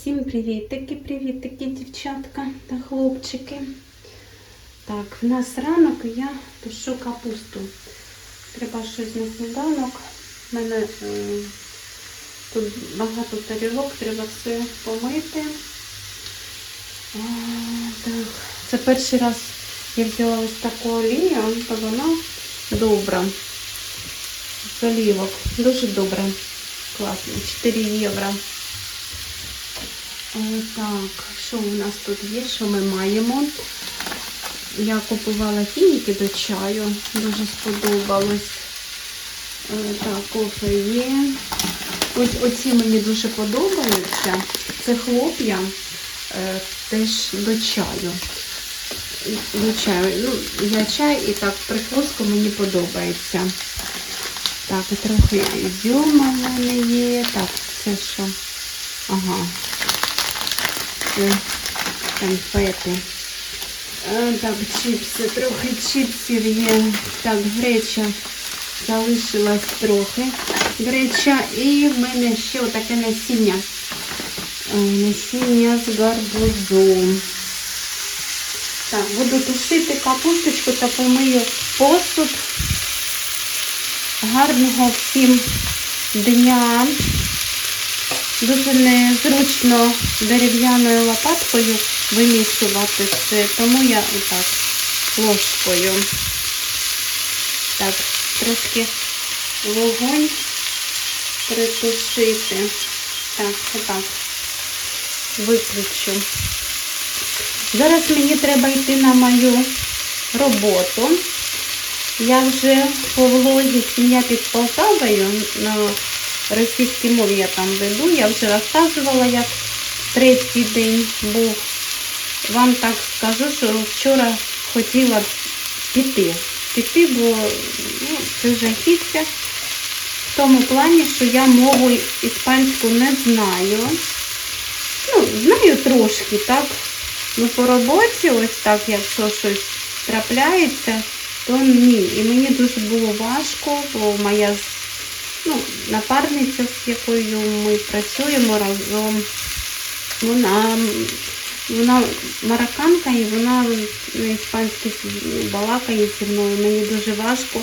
Всім привітики, привітики, дівчатка та хлопчики. Так, в нас ранок я тушу капусту. Треба щось на сніданок. У мене е, тут багато тарілок, треба все помити. А, так. Це перший раз я взяла ось таку олію, то вона добра. З. Дуже добра. Класно. 4 євро. Е, Так, що у нас тут є? Що ми маємо? Я купувала фініки до чаю, дуже сподобалось. Е, Так, кофе є. Ось оці мені дуже подобаються. Це хлоп'я е, теж до чаю. До чаю. Ну, я чай і так прикуску мені подобається. Так, трохи ізюма в мене є. Так, це що? Ага. Конфети. Е, Так, чіпси, трохи чіпсів є. Так, греча залишилась трохи. Греча і в мене ще отаке насіння. Е, Насіння з гарбузу. Так, буду тушити капусточку та помию посуд. Гарного всім дня. Дуже незручно дерев'яною лопаткою вимішувати все, тому я отак ложкою. Так, трошки вогонь притушити. Так, отак. Виключу. Зараз мені треба йти на мою роботу. Я вже по влозі сім'я під Полтавою російській мові я там веду. Я вже розказувала, як третій день був. Вам так скажу, що вчора хотіла піти. Піти, бо ну, це жахіття. В тому плані, що я мову іспанську не знаю. Ну, знаю трошки, так. Ну, по роботі, ось так, якщо щось трапляється, то ні. І мені дуже було важко, бо моя ну, напарниця, з якою ми працюємо разом, вона, вона марокканка і вона на іспанській балакає зі мною. Мені дуже важко.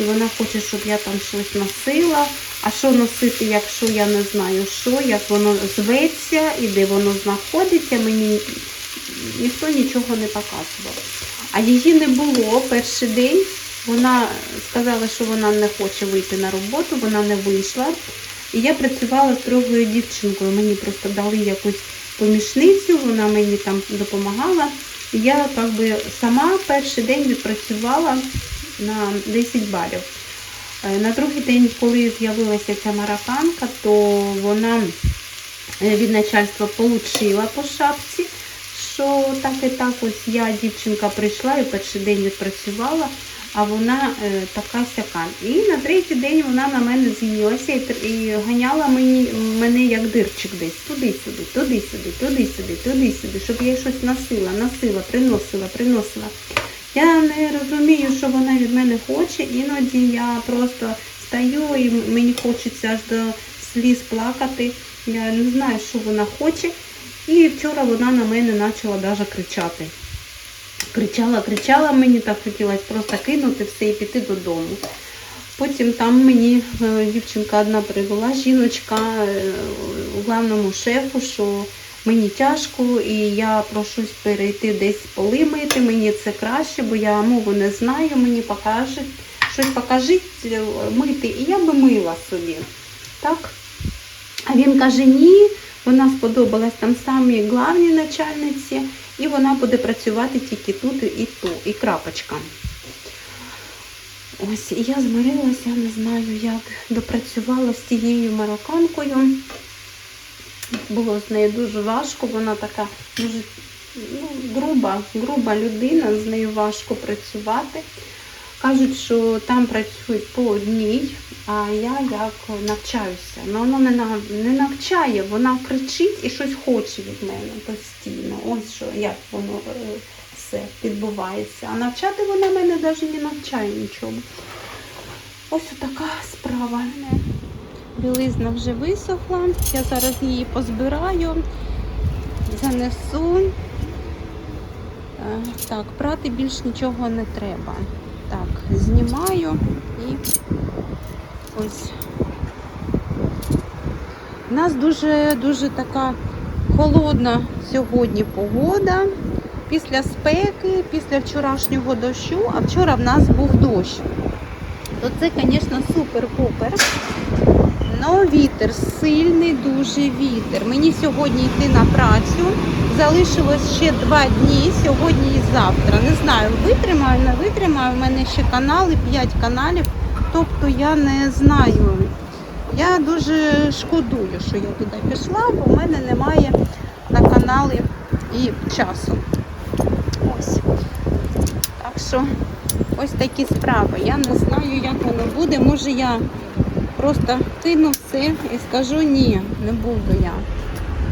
І вона хоче, щоб я там щось носила. А що носити, якщо я не знаю що, як воно зветься і де воно знаходиться, мені ніхто нічого не показував. А її не було перший день. Вона сказала, що вона не хоче вийти на роботу, вона не вийшла. І я працювала з другою дівчинкою. Мені просто дали якусь помічницю, вона мені там допомагала. І я так би сама перший день відпрацювала на 10 балів. Е, На другий день, коли з'явилася ця марокканка, то вона е, від начальства отримала по шапці, що так і так ось я, дівчинка, прийшла і перший день відпрацювала, а вона е, така сяка. І на третій день вона на мене з'їлася і, ганяла мені, мене як дирчик десь туди-сюди, туди-сюди, туди-сюди, туди-сюди, щоб я щось носила, носила, приносила, приносила. Я не розумію, що вона від мене хоче. Іноді я просто стою і мені хочеться аж до сліз плакати. Я не знаю, що вона хоче. І вчора вона на мене почала навіть кричати. Кричала, кричала, мені так хотілося просто кинути все і піти додому. Потім там мені е, дівчинка одна привела, жіночка е, главному шефу, що мені тяжко і я прошусь перейти десь поли мити, мені це краще, бо я мову не знаю, мені покажуть, щось покажіть е, мити, і я би мила собі. Так? А він каже, ні, вона сподобалась там самій главній начальниці, і вона буде працювати тільки тут і тут, і крапочка. Ось, і я змирилася, не знаю, як допрацювала з тією марокканкою. Було з нею дуже важко, вона така дуже ну, груба, груба людина, з нею важко працювати. Кажуть, що там працюють по одній, а я як навчаюся. Ну вона не, не навчає, вона кричить і щось хоче від мене постійно. Ось що, як воно е, все відбувається. А навчати вона мене навіть не навчає нічого. Ось така справа. Білизна вже висохла. Я зараз її позбираю, занесу. Е, Так, прати більш нічого не треба. Так, знімаю і ось. У нас дуже дуже така холодна сьогодні погода. Після спеки, після вчорашнього дощу, а вчора в нас був дощ. То це, звісно, супер-пупер. Но вітер, сильний дуже вітер. Мені сьогодні йти на працю. Залишилось ще два дні, сьогодні і завтра. Не знаю, витримаю, не витримаю. У мене ще канали, 5 каналів. Тобто я не знаю. Я дуже шкодую, що я туди пішла, бо в мене немає на каналі і часу. Ось. Так що ось такі справи. Я не знаю, як воно буде. Може я просто кину все і скажу ні, не буду я.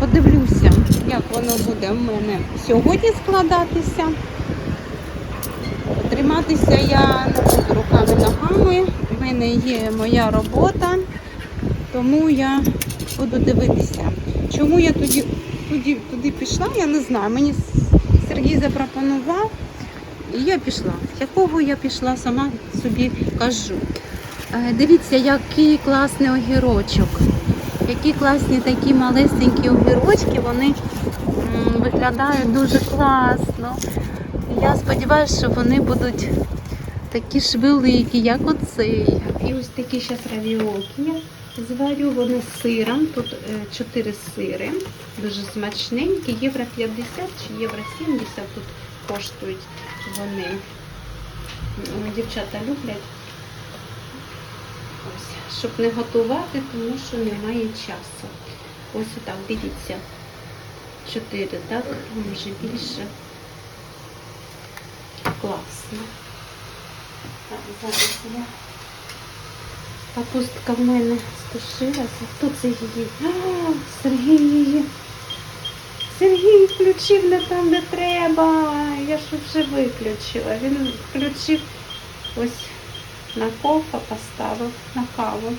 Подивлюся, як воно буде в мене сьогодні складатися. Триматися я не буду руками-ногами. В мене є моя робота, тому я буду дивитися. Чому я тоді, тоді туди пішла, я не знаю. Мені Сергій запропонував, і я пішла. Якого я пішла, сама собі кажу. Е, Дивіться, який класний огірочок. Які класні такі малесенькі огірочки, вони виглядають дуже класно. Я сподіваюся, що вони будуть такі ж великі, як оцей. І ось такі зараз равіолки я зварю вони з сиром. Тут е, 4 сири, дуже смачненькі, євро 50 чи євро 70 тут коштують вони. Дівчата люблять. Ось, щоб не готувати, тому що немає часу. Ось отак, дивіться. Чотири, так? Може більше. Класно. Зараз. Капустка в мене стушилася. Хто це її? А, Сергій її. Сергій включив не там, де треба. Я ж вже виключила. Він включив ось на кофе поставив на каву.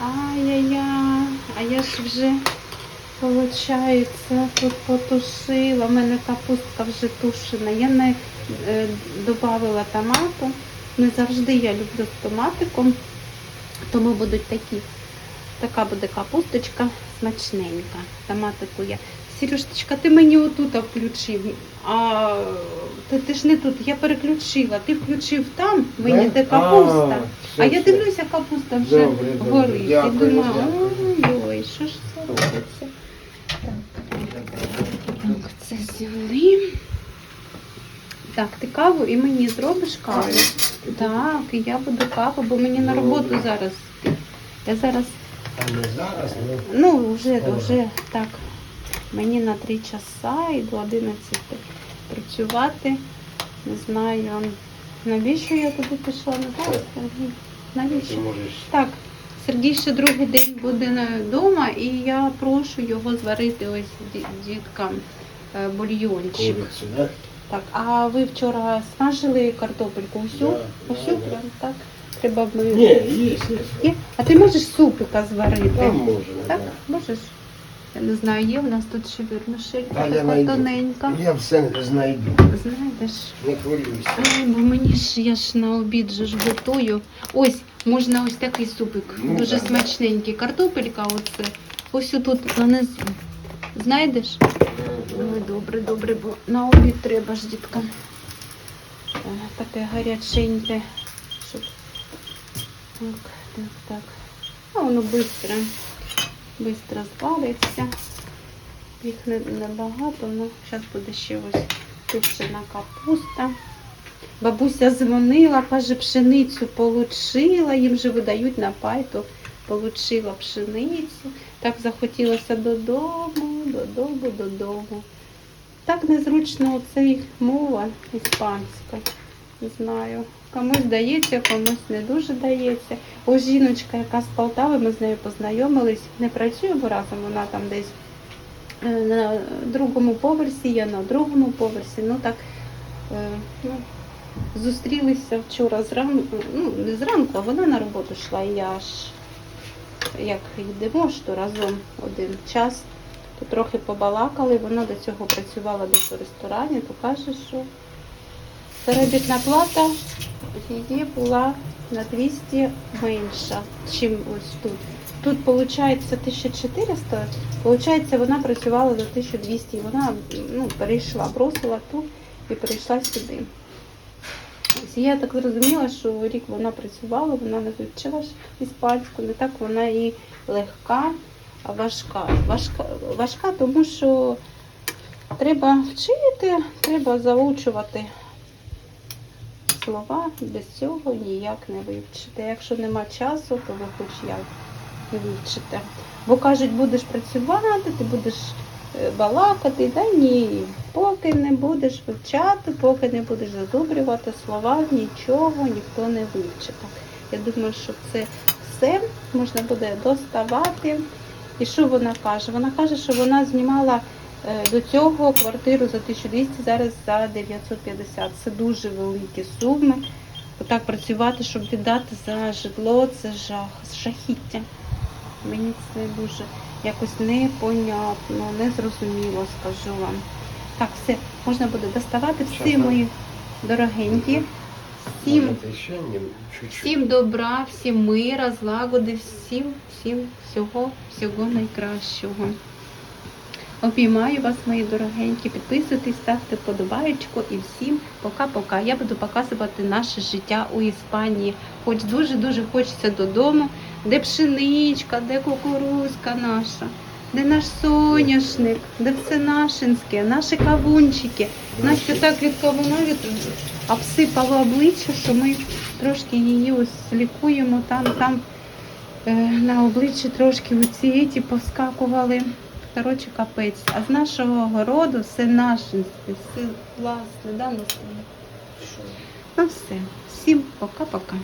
Ай-яй-яй, а я ж вже, виходить, тут потушила. У мене капустка вже тушена. Я не е, додавала томату. Не завжди я люблю з томатиком, тому будуть такі. Така буде капусточка смачненька. Томатику я. Сережечка, ти мені отут включив. А ти, ти ж не тут, я переключила. Ти включив там, мені де капуста. А я дивлюся, капуста вже Добре, добре. горить. Дякую, думаю, дякую. ой, що ж це робиться? Так, це зняли. Так, ти каву і мені зробиш каву? Так, і я буду каву, бо мені на роботу зараз. Я зараз, А не зараз, ну. ну, вже, вже так. Мені на 3 часа і до 11 працювати. Не знаю, навіщо я туди пішла, не знаю, Навіщо? Так, Сергій ще другий день буде вдома, і я прошу його зварити ось діткам е, бульйончик. Так, а ви вчора смажили картопельку? Усю? Да, Усю да, прям так? Треба б... Ні, є, є. А ти можеш супика зварити? Там можна, Так, да. можеш? Я не знаю, є в нас тут ще вірмішелька, А така тоненька. Я все знайду. Знаєш, Не хвилюйся. Ой, бо мені ж я ж на обід же ж готую. Ось, можна ось такий супик. Ну, дуже так. смачненький. Картопелька оце. Ось тут нанизу. Знайдеш? Ой, добре, добре, бо на обід треба ж діткам. Е, Таке гаряченьке. Щоб... Так, так, так. А воно швидко. Швидко звариться. Їх небагато, але зараз буде ще ось тушена капуста. Бабуся дзвонила, каже, пшеницю получила, їм же видають на пай, то получила пшеницю. Так захотілося додому, додому, додому. Так незручно оце їх мова іспанська. Не знаю. Комусь дається, комусь не дуже дається. Ось жіночка, яка з Полтави, ми з нею познайомились, не працюємо разом, вона там десь е, на другому поверсі, я на другому поверсі. Ну так е, ну, зустрілися вчора зранку, ну не зранку, а вона на роботу йшла, і я аж як йдемо то разом один час, то трохи побалакали. Вона до цього працювала десь у ресторані, то каже, що заробітна плата її була на 200 менша, чим ось тут. Тут виходить 1400, виходить, вона працювала за 1200, і вона ну, перейшла, бросила ту і перейшла сюди. Ось я так зрозуміла, що рік вона працювала, вона не вивчила іспанську, не так вона і легка, а важка. Важка, важка тому що треба вчити, треба заучувати слова, без цього ніяк не вивчити. Якщо нема часу, то ви хоч як не вивчите. Бо кажуть, будеш працювати, ти будеш е, балакати, та ні, поки не будеш вивчати, поки не будеш задобрювати слова, нічого ніхто не вивчить. Я думаю, що це все можна буде доставати. І що вона каже? Вона каже, що вона знімала до цього квартиру за 1200, зараз за 950. Це дуже великі суми. Отак працювати, щоб віддати за житло, це жах, жахіття. Мені це дуже якось непонятно, незрозуміло, скажу вам. Так, все, можна буде доставати. Всі мої дорогенькі. Всім, всім добра, всім мира, злагоди, всім, всім всього, всього найкращого. Обіймаю вас, мої дорогенькі. Підписуйтесь, ставте подобаєчку і всім пока-пока. Я буду показувати наше життя у Іспанії. Хоч дуже-дуже хочеться додому, де пшеничка, де кукурузка наша, де наш соняшник, де все нашинське, наші кавунчики. Настя так від кавуна від обсипала обличчя, що ми трошки її ось лікуємо там, там е, на обличчі трошки оці ті повскакували. Коротше, капець. А з нашого городу все наше, все власне, да? Ну все. Всім пока-пока.